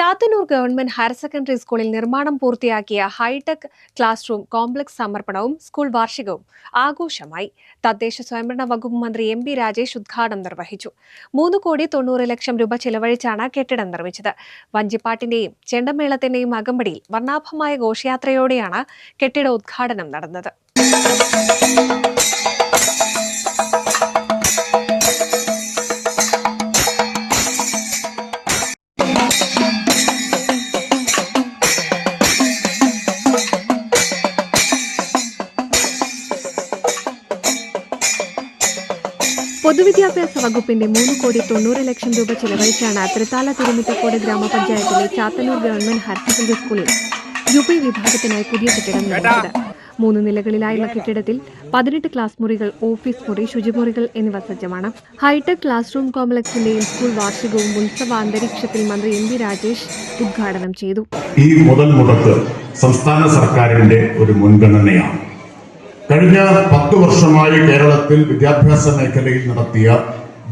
Chathannoor government higher secondary സ്കൂളിൽ നിർമ്മാണം പൂർത്തിയാക്കിയ ഹൈടെക് ക്ലാസ് റൂം കോംപ്ലക്സ് സമർപ്പണവും സ്കൂൾ വാർഷികവും ആഘോഷമായി. തദ്ദേശ സ്വയംഭരണ വകുപ്പ് മന്ത്രി എം പി രാജേഷ് ഉദ്ഘാടനം നിർവഹിച്ചു. മൂന്ന് കോടി തൊണ്ണൂറ് ലക്ഷം രൂപ ചെലവഴിച്ചാണ് കെട്ടിടം നിർമ്മിച്ചത്. വഞ്ചിപ്പാട്ടിന്റെയും ചെണ്ടമേളത്തിന്റെയും അകമ്പടിയിൽ വർണാഭമായ ഘോഷയാത്രയോടെയാണ് കെട്ടിട ഉദ്ഘാടനം നടന്നത്. പൊതുവിദ്യാഭ്യാസ വകുപ്പിന്റെ മൂന്ന് കോടി തൊണ്ണൂറ് ലക്ഷം രൂപ ചെലവഴിച്ചാണ് തൃത്താല തിരുമിറ്റക്കോട് ഗ്രാമപഞ്ചായത്തിലെ ചാത്തന്നൂർ ഗവൺമെന്റ് ഹയർ സെക്കൻഡറി സ്കൂളിൽ യു പി വിഭാഗത്തിനായി പുതിയ കെട്ടിടം നിർമ്മിച്ചത്. മൂന്ന് നിലകളിലായുള്ള കെട്ടിടത്തിൽ പതിനെട്ട് ക്ലാസ് മുറികൾ ഓഫീസ് മുറി ശുചിമുറികൾ എന്നിവ സജ്ജമാണ്. ഹൈടെക് ക്ലാസ് റൂം കോംപ്ലക്സിന്റെയും സ്കൂൾ വാർഷികവും ഉത്സവ അന്തരീക്ഷത്തിൽ മന്ത്രി എം വി രാജേഷ് ഉദ്ഘാടനം ചെയ്തു. ഈ മുതൽ മുടക്ക് സംസ്ഥാന സർക്കാരിന്റെ ഒരു മുൻഗണനയാണ്. കഴിഞ്ഞ പത്ത് വർഷമായി കേരളത്തിൽ വിദ്യാഭ്യാസ മേഖലയിൽ നടത്തിയ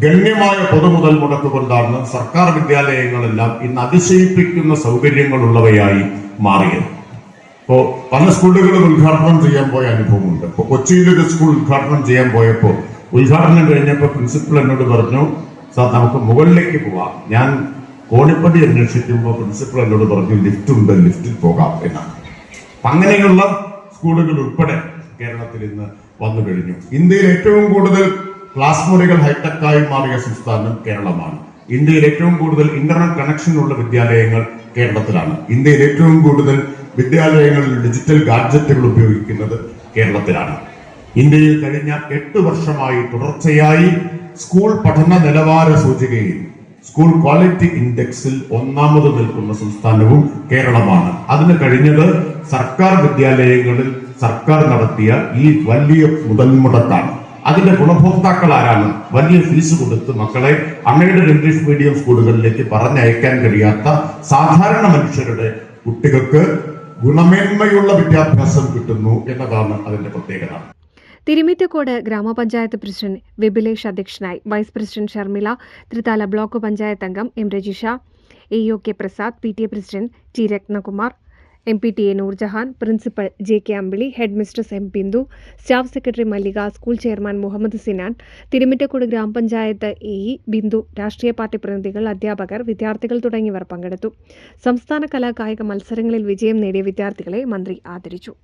ഗണ്യമായ പൊതുമുതൽ മുടക്ക് കൊണ്ടാണ് സർക്കാർ വിദ്യാലയങ്ങളെല്ലാം ഇന്ന് അതിശയിപ്പിക്കുന്ന സൗകര്യങ്ങളുള്ളവയായി മാറിയത്. ഇപ്പോ പല സ്കൂളുകളും ഉദ്ഘാടനം ചെയ്യാൻ പോയ അനുഭവമുണ്ട്. ഇപ്പൊ കൊച്ചിയിൽ ഒരു സ്കൂൾ ഉദ്ഘാടനം ചെയ്യാൻ പോയപ്പോൾ ഉദ്ഘാടനം കഴിഞ്ഞപ്പോൾ പ്രിൻസിപ്പൽ എന്നോട് പറഞ്ഞു സാർ നമുക്ക് മുകളിലേക്ക് പോവാം. ഞാൻ കോണിപ്പടി അന്വേഷിക്കുമ്പോൾ പ്രിൻസിപ്പൽ എന്നോട് പറഞ്ഞു ലിഫ്റ്റ് ഉണ്ട് ലിഫ്റ്റിൽ പോകാം എന്നാണ്. അങ്ങനെയുള്ള സ്കൂളുകൾ ഉൾപ്പെടെ കേരളത്തിൽ ഇന്ന് വന്നു കഴിഞ്ഞു. ഇന്ത്യയിൽ ഏറ്റവും കൂടുതൽ ക്ലാസ് മുറികൾ ഹൈടെക്കായി മാറിയ സംസ്ഥാനം കേരളമാണ്. ഇന്ത്യയിൽ ഏറ്റവും കൂടുതൽ ഇന്റർനെറ്റ് കണക്ഷൻ ഉള്ള വിദ്യാലയങ്ങൾ കേരളത്തിലാണ്. ഇന്ത്യയിൽ ഏറ്റവും കൂടുതൽ വിദ്യാലയങ്ങളിൽ ഡിജിറ്റൽ ഗാഡ്ജറ്റുകൾ ഉപയോഗിക്കുന്നത് കേരളത്തിലാണ്. ഇന്ത്യയിൽ കഴിഞ്ഞ എട്ട് വർഷമായി തുടർച്ചയായി സ്കൂൾ പഠന നിലവാര സൂചികയിൽ സ്കൂൾ ക്വാളിറ്റി ഇൻഡെക്സിൽ ഒന്നാമത് നിൽക്കുന്ന സംസ്ഥാനവും കേരളമാണ്. അതിന് കഴിഞ്ഞത് സർക്കാർ വിദ്യാലയങ്ങളിൽ സർക്കാർ നടത്തിയ ഈ വലിയ മുതൽ മുടക്കാണ് അതിന്റെ ഗുണഭോക്താക്കൾ ആരാണ്? വലിയ ഫീസ് കൊടുത്ത് മക്കളെ അൺഎയ്ഡഡ് ഇംഗ്ലീഷ് മീഡിയം സ്കൂളുകളിലേക്ക് പറഞ്ഞയക്കാൻ കഴിയാത്ത സാധാരണ മനുഷ്യരുടെ കുട്ടികൾക്ക് ഗുണമേന്മയുള്ള വിദ്യാഭ്യാസം കിട്ടുന്നു എന്നതാണ് അതിന്റെ പ്രത്യേകത. തിരുമിറ്റക്കോട് ഗ്രാമപഞ്ചായത്ത് പ്രസിഡന്റ് വിപിലേഷ് അധ്യക്ഷനായി വൈസ് പ്രസിഡന്റ് ഷർമിള ത്രിതല ബ്ലോക്ക് പഞ്ചായത്ത് അംഗം M Rajisha A O K Prasad P T A president T Ratnakumar M P T A Noorjahan principal J K Ambili headmistress M Bindu staff secretary Mallika school chairman Muhammad Sinan Thirumittacode ഗ്രാമപഞ്ചായത്ത് A E Bindu രാഷ്ട്രീയ party പ്രതിനിധികൾ അധ്യാപകർ വിദ്യാർത്ഥികൾ തുടങ്ങിയവർ പങ്കെടുത്തു. സംസ്ഥാന കലാകായിക മത്സരങ്ങളിൽ വിജയം നേടിയ വിദ്യാർത്ഥികളെ മന്ത്രി ആദരിച്ചു.